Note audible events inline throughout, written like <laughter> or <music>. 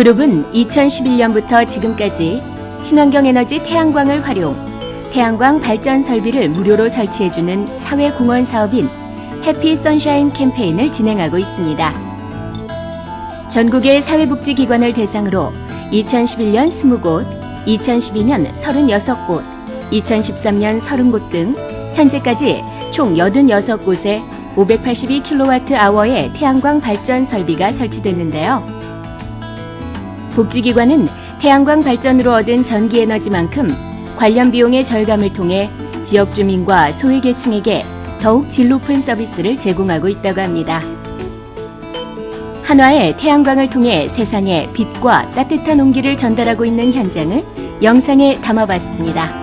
그룹은 2011년부터 지금까지 친환경 에너지 태양광을 활용, 태양광 발전 설비를 무료로 설치해주는 사회공헌 사업인 해피 선샤인 캠페인을 진행하고 있습니다. 전국의 사회복지기관을 대상으로 2011년 20곳, 2012년 36곳, 2013년 30곳 등 현재까지 총 86곳에 582kWh의 태양광 발전 설비가 설치됐는데요. 복지기관은 태양광 발전으로 얻은 전기 에너지만큼 관련 비용의 절감을 통해 지역 주민과 소외계층에게 더욱 질 높은 서비스를 제공하고 있다고 합니다. 한화의 태양광을 통해 세상에 빛과 따뜻한 온기를 전달하고 있는 현장을 영상에 담아봤습니다.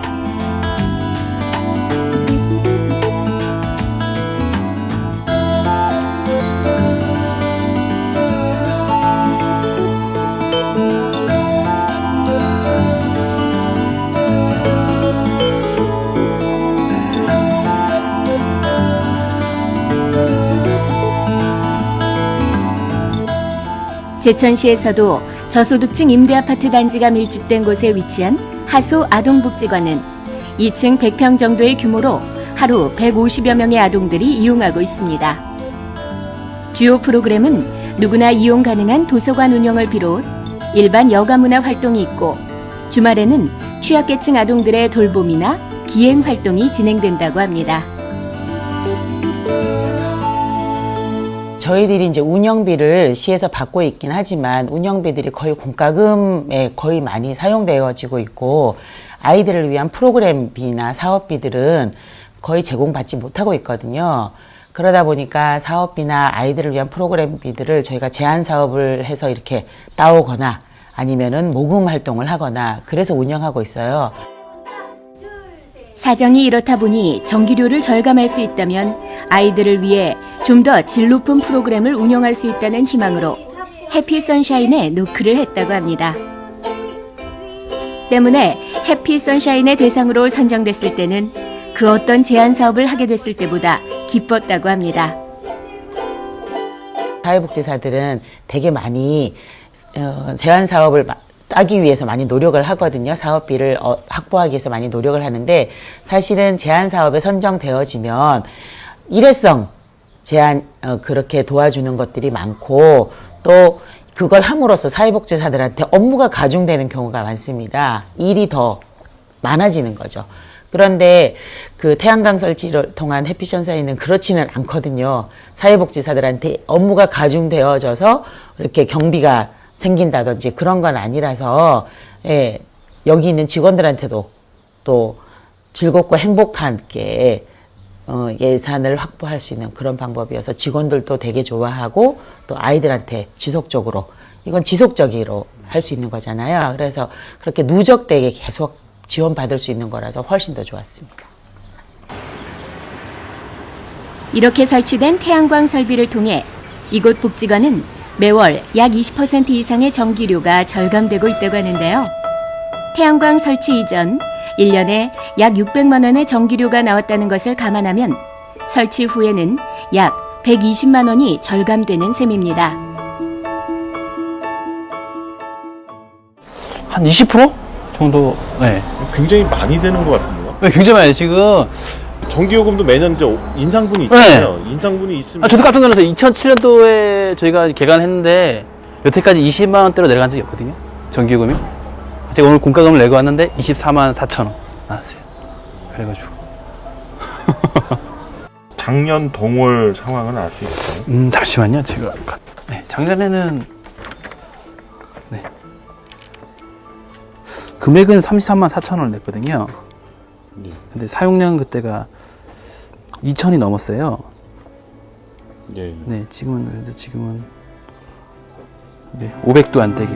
제천시에서도 저소득층 임대 아파트 단지가 밀집된 곳에 위치한 하소 아동복지관은 2층 100평 정도의 규모로 하루 150여 명의 아동들이 이용하고 있습니다. 주요 프로그램은 누구나 이용 가능한 도서관 운영을 비롯 일반 여가 문화 활동이 있고 주말에는 취약계층 아동들의 돌봄이나 기행 활동이 진행된다고 합니다. 저희들이 이제 운영비를 시에서 받고 있긴 하지만 운영비들이 거의 공과금에 거의 많이 사용되어지고 있고 아이들을 위한 프로그램비나 사업비들은 거의 제공받지 못하고 있거든요. 그러다 보니까 사업비나 아이들을 위한 프로그램비들을 저희가 제한 사업을 해서 이렇게 따오거나 아니면은 모금 활동을 하거나 그래서 운영하고 있어요. 사정이 이렇다 보니 전기료를 절감할 수 있다면 아이들을 위해 좀 더 질 높은 프로그램을 운영할 수 있다는 희망으로 해피 선샤인에 노크를 했다고 합니다. 때문에 해피 선샤인의 대상으로 선정됐을 때는 그 어떤 제안 사업을 하게 됐을 때보다 기뻤다고 합니다. 사회복지사들은 되게 많이 어, 제한 사업을 마- 따기 위해서 많이 노력을 하거든요. 사업비를 어, 확보하기 위해서 많이 노력을 하는데 사실은 제한 사업에 선정되어지면 일회성 제한 어, 그렇게 도와주는 것들이 많고 또 그걸 함으로써 사회복지사들한테 업무가 가중되는 경우가 많습니다. 일이 더 많아지는 거죠. 그런데 그 태양광 설치를 통한 해피션사이는 그렇지는 않거든요. 사회복지사들한테 업무가 가중되어져서 이렇게 경비가 생긴다든지 그런 건 아니라서 예, 여기 있는 직원들한테도 또 즐겁고 행복하게 어, 예산을 확보할 수 있는 그런 방법이어서 직원들도 되게 좋아하고 또 아이들한테 지속적으로 이건 지속적으로 할 수 있는 거잖아요. 그래서 그렇게 누적되게 계속 지원받을 수 있는 거라서 훨씬 더 좋았습니다. 이렇게 설치된 태양광 설비를 통해 이곳 복지관은 매월 약 20% 이상의 전기료가 절감되고 있다고 하는데요. 태양광 설치 이전 1년에 약 600만 원의 전기료가 나왔다는 것을 감안하면 설치 후에는 약 120만 원이 절감되는 셈입니다. 한 20% 정도. 네. 굉장히 많이 되는 것 같은데요. 네, 굉장히 많아요. 지금 전기요금도 매년 이제 인상분이 있잖아요. 인상분이 있으면 아, 저도 깜짝 놀라서 2007년도에 저희가 개관했는데 여태까지 20만 원대로 내려간 적이 없거든요. 전기요금이. 제가 오늘 공과금을 내고 왔는데 24만 4천 원 나왔어요. 그래가지고. <laughs> 작년 동월 상황은 알 수 있어요. 음, 잠시만요. 제가. 가- 네, 작년에는. 네. 금액은 33만 4천 원을 냈거든요. 근데 사용량 그때가 2천이 넘었어요. 예. 네, 지금은 그래도 지금은 네, 500도 안 되게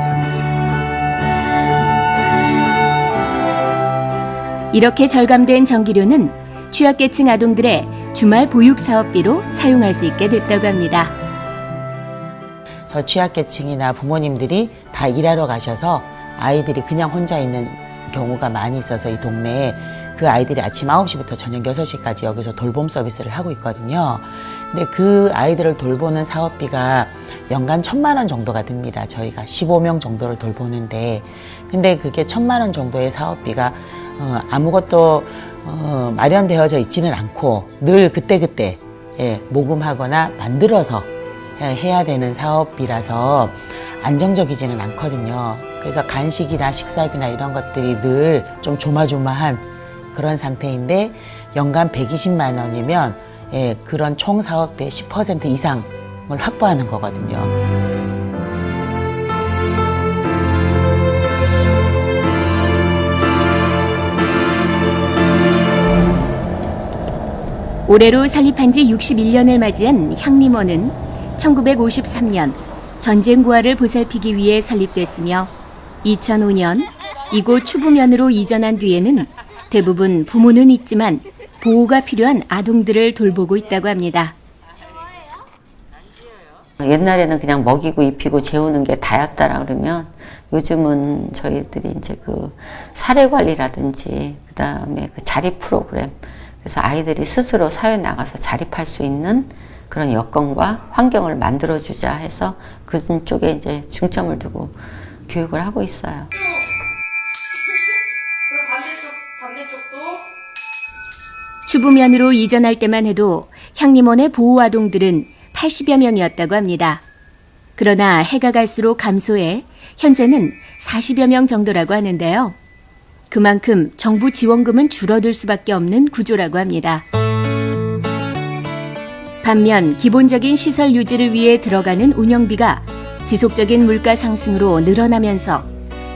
사겠어요. 이렇게 절감된 전기료는 취약계층 아동들의 주말 보육 사업비로 사용할 수 있게 됐다고 합니다. 저 취약계층이나 부모님들이 다 일하러 가셔서 아이들이 그냥 혼자 있는 경우가 많이 있어서 이 동네에 그 아이들이 아침 9시부터 저녁 6시까지 여기서 돌봄 서비스를 하고 있거든요. 근데 그 아이들을 돌보는 사업비가 연간 천만 원 정도가 듭니다. 저희가 15명 정도를 돌보는데 근데 그게 천만 원 정도의 사업비가 어, 아무것도 어, 마련되어져 있지는 않고 늘 그때그때 예, 모금하거나 만들어서 해- 해야 되는 사업이라서 안정적이지는 않거든요. 그래서 간식이나 식사비나 이런 것들이 늘 좀 조마조마한 그런 상태인데 연간 120만 원이면 예, 그런 총 사업비의 10% 이상을 확보하는 거거든요. 올해로 설립한 지 61년을 맞이한 향림원은 1953년 전쟁 고아를 보살피기 위해 설립됐으며 2005년 이곳 추부면으로 이전한 뒤에는 대부분 부모는 있지만 보호가 필요한 아동들을 돌보고 있다고 합니다. 옛날에는 그냥 먹이고 입히고 재우는 게 다였다라 그러면 요즘은 저희들이 이제 그 사례 관리라든지 그다음에 그 자립 프로그램 그래서 아이들이 스스로 사회에 나가서 자립할 수 있는 그런 여건과 환경을 만들어 주자 해서 그쪽에 이제 중점을 두고 교육을 하고 있어요. 추부면으로 이전할 때만 해도 향림원의 보호 아동들은 80여 명이었다고 합니다. 그러나 해가 갈수록 감소해 현재는 40여 명 정도라고 하는데요. 그만큼 정부 지원금은 줄어들 수밖에 없는 구조라고 합니다. 반면 기본적인 시설 유지를 위해 들어가는 운영비가 지속적인 물가 상승으로 늘어나면서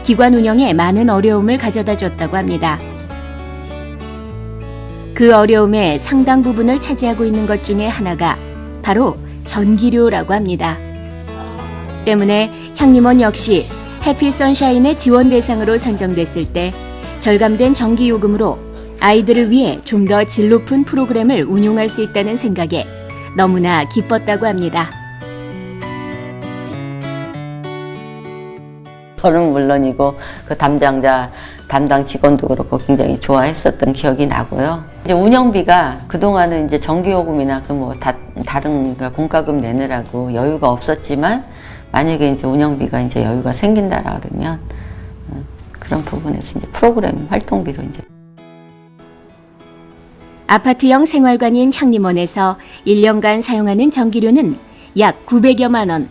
기관 운영에 많은 어려움을 가져다 줬다고 합니다. 그 어려움의 상당 부분을 차지하고 있는 것 중에 하나가 바로 전기료라고 합니다. 때문에 향림원 역시 해피 선샤인의 지원 대상으로 선정됐을 때 절감된 전기 요금으로 아이들을 위해 좀 더 질 높은 프로그램을 운용할 수 있다는 생각에 너무나 기뻤다고 합니다. 저는 물론이고 그 담당자 담당 직원도 그렇고 굉장히 좋아했었던 기억이 나고요. 이제 운영비가 그동안은 이제 전기요금이나 그 뭐 다른 그 공과금 내느라고 여유가 없었지만 만약에 이제 운영비가 이제 여유가 생긴다라 그러면 음, 그런 부분에서 이제 프로그램 활동비로 이제 아파트형 생활관인 향림원에서 1년간 사용하는 전기료는 약 900여만 원.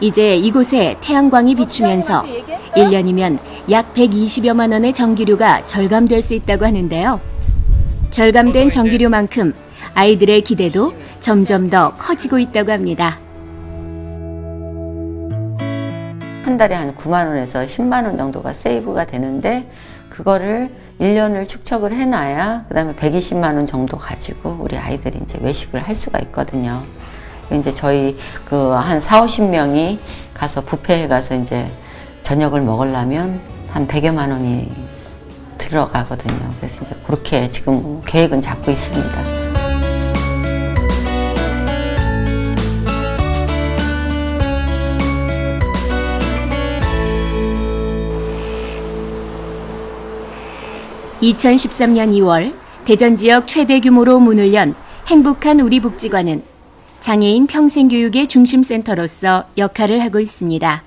이제 이곳에 태양광이 비추면서 1년이면 약 120여만 원의 전기료가 절감될 수 있다고 하는데요. 절감된 전기료만큼 아이들의 기대도 점점 더 커지고 있다고 합니다. 한 달에 한 9만 원에서 10만 원 정도가 세이브가 되는데 그거를 1년을 축적을 해놔야 그 다음에 120만 원 정도 가지고 우리 아이들이 이제 외식을 할 수가 있거든요. 이제 저희 그 한 4, 50명이 가서 뷔페에 가서 이제 저녁을 먹으려면 한 100여만 원이 들어가거든요. 그래서 이제 그렇게 지금 계획은 잡고 있습니다. (2013년 2월) 대전 지역 최대 규모로 문을 연 행복한 우리 복지관은 장애인 평생교육의 중심센터로서 역할을 하고 있습니다.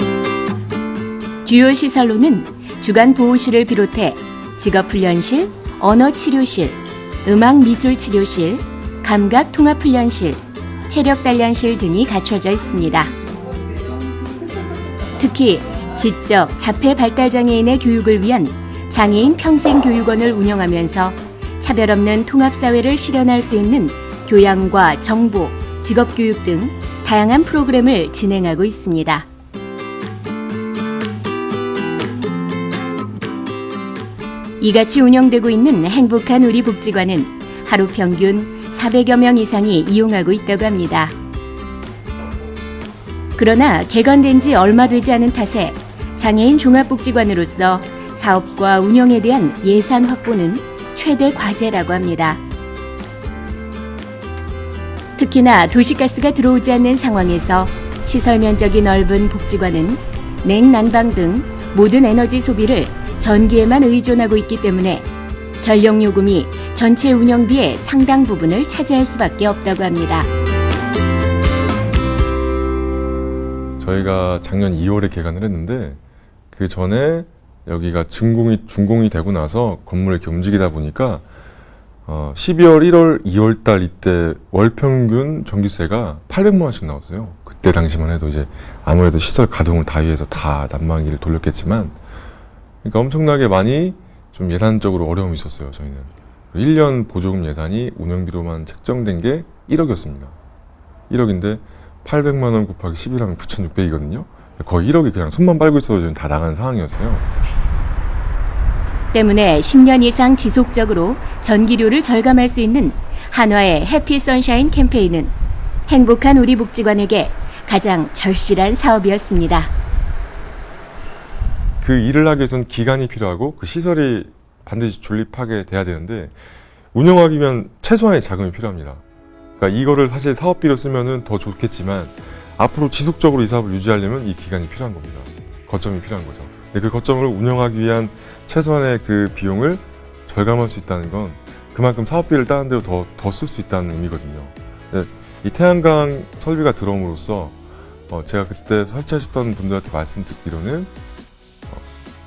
주요 시설로는 주간 보호실을 비롯해 직업훈련실, 언어치료실, 음악미술치료실, 감각통합훈련실, 체력단련실 등이 갖춰져 있습니다. 특히 지적, 자폐 발달장애인의 교육을 위한 장애인 평생교육원을 운영하면서 차별 없는 통합사회를 실현할 수 있는 교양과 정보, 직업교육 등 다양한 프로그램을 진행하고 있습니다. 이같이 운영되고 있는 행복한 우리 복지관은 하루 평균 400여 명 이상이 이용하고 있다고 합니다. 그러나 개관된 지 얼마 되지 않은 탓에 장애인 종합복지관으로서 사업과 운영에 대한 예산 확보는 최대 과제라고 합니다. 특히나 도시가스가 들어오지 않는 상황에서 시설 면적이 넓은 복지관은 냉난방 등 모든 에너지 소비를 전기에만 의존하고 있기 때문에 전력 요금이 전체 운영비의 상당 부분을 차지할 수밖에 없다고 합니다. 저희가 작년 2월에 개관을 했는데 그 전에 여기가 준공이 준공이 되고 나서 건물을 이렇게 움직이다 보니까 어, 12월, 1월, 2월 달 이때 월 평균 전기세가 800만 원씩 나왔어요. 그때 당시만 해도 이제 아무래도 시설 가동을 다 위해서 다 난방기를 돌렸겠지만 그러니까 엄청나게 많이 좀 예산적으로 어려움이 있었어요, 저희는. 1년 보조금 예산이 운영비로만 책정된 게 1억이었습니다. 1억인데 800만 원 곱하기 11하면 9,600이거든요. 거의 1억이 그냥 손만 빨고 있어도 지금 다 나간 상황이었어요. 때문에 10년 이상 지속적으로 전기료를 절감할 수 있는 한화의 해피 선샤인 캠페인은 행복한 우리 복지관에게 가장 절실한 사업이었습니다. 그 일을 하기 위해서는 기간이 필요하고 그 시설이 반드시 존립하게 돼야 되는데 운영하기 위한 최소한의 자금이 필요합니다. 그러니까 이거를 사실 사업비로 쓰면은 더 좋겠지만 앞으로 지속적으로 이 사업을 유지하려면 이 기간이 필요한 겁니다. 거점이 필요한 거죠. 그 거점을 운영하기 위한 최소한의 그 비용을 절감할 수 있다는 건 그만큼 사업비를 다른 데로 더 더 쓸 수 있다는 의미거든요. 근데 이 태양광 설비가 들어옴으로써 어, 제가 그때 설치하셨던 분들한테 말씀 듣기로는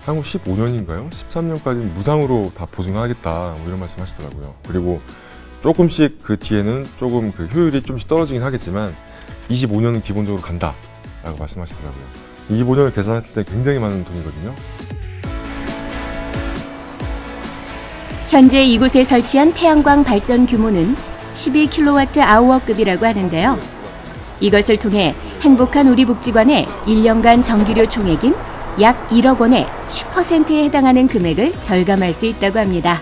향후 15년인가요? 13년까지 무상으로 다 보증하겠다 뭐 이런 말씀 하시더라고요. 그리고 조금씩 그 뒤에는 조금 그 효율이 좀씩 떨어지긴 하겠지만 25년은 기본적으로 간다 라고 말씀하시더라고요. 25년을 계산했을 때 굉장히 많은 돈이거든요. 현재 이곳에 설치한 태양광 발전 규모는 12kWh급이라고 하는데요. 이것을 통해 행복한 우리 복지관의 1년간 전기료 총액인 약 1억 원의 10%에 해당하는 금액을 절감할 수 있다고 합니다.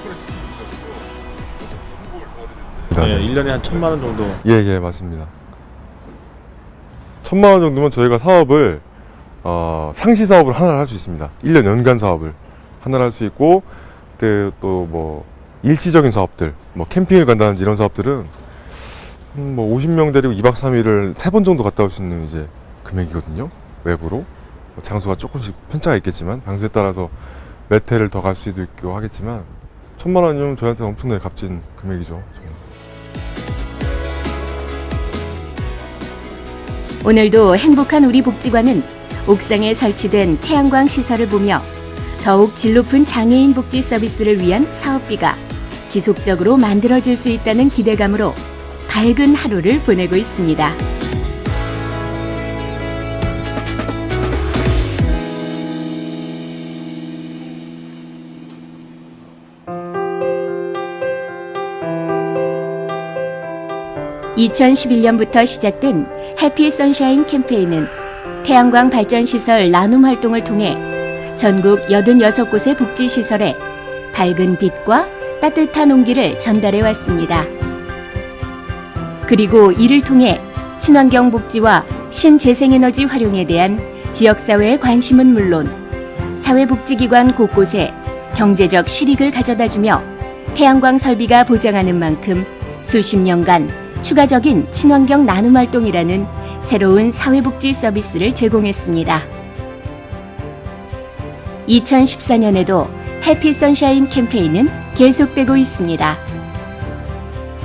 네, 1년에 한 천만 원 정도. 예, 예, 맞습니다. 천만 원 정도면 저희가 사업을 어, 상시 사업을 하나를 할 수 있습니다. 1년 연간 사업을 하나를 할 수 있고 또 뭐 일시적인 사업들, 뭐 캠핑을 간다든지 이런 사업들은 음, 뭐 50명 데리고 2박 3일을 세번 정도 갔다 올 수 있는 이제 금액이거든요. 외부로. 뭐 장소가 조금씩 편차가 있겠지만 장소에 따라서 몇 회를 더 갈 수도 있고 하겠지만 천만 원이면 저희한테 엄청나게 값진 금액이죠. 정말. 오늘도 행복한 우리 복지관은 옥상에 설치된 태양광 시설을 보며 더욱 질 높은 장애인 복지 서비스를 위한 사업비가 지속적으로 만들어질 수 있다는 기대감으로 밝은 하루를 보내고 있습니다. (2011년부터) 시작된 해피 선샤인 캠페인은 태양광 발전 시설 나눔 활동을 통해 전국 86곳의 복지시설에 밝은 빛과 따뜻한 온기를 전달해 왔습니다. 그리고 이를 통해 친환경 복지와 신재생에너지 활용에 대한 지역사회의 관심은 물론 사회복지기관 곳곳에 경제적 실익을 가져다 주며 태양광 설비가 보장하는 만큼 수십 년간 추가적인 친환경 나눔 활동이라는 새로운 사회복지 서비스를 제공했습니다. 2014년에도 해피 선샤인 캠페인은 계속되고 있습니다.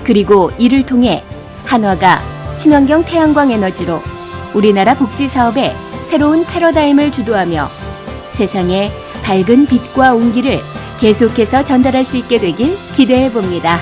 그리고 이를 통해 한화가 친환경 태양광 에너지로 우리나라 복지 사업의 새로운 패러다임을 주도하며 세상에 밝은 빛과 온기를 계속해서 전달할 수 있게 되길 기대해 봅니다.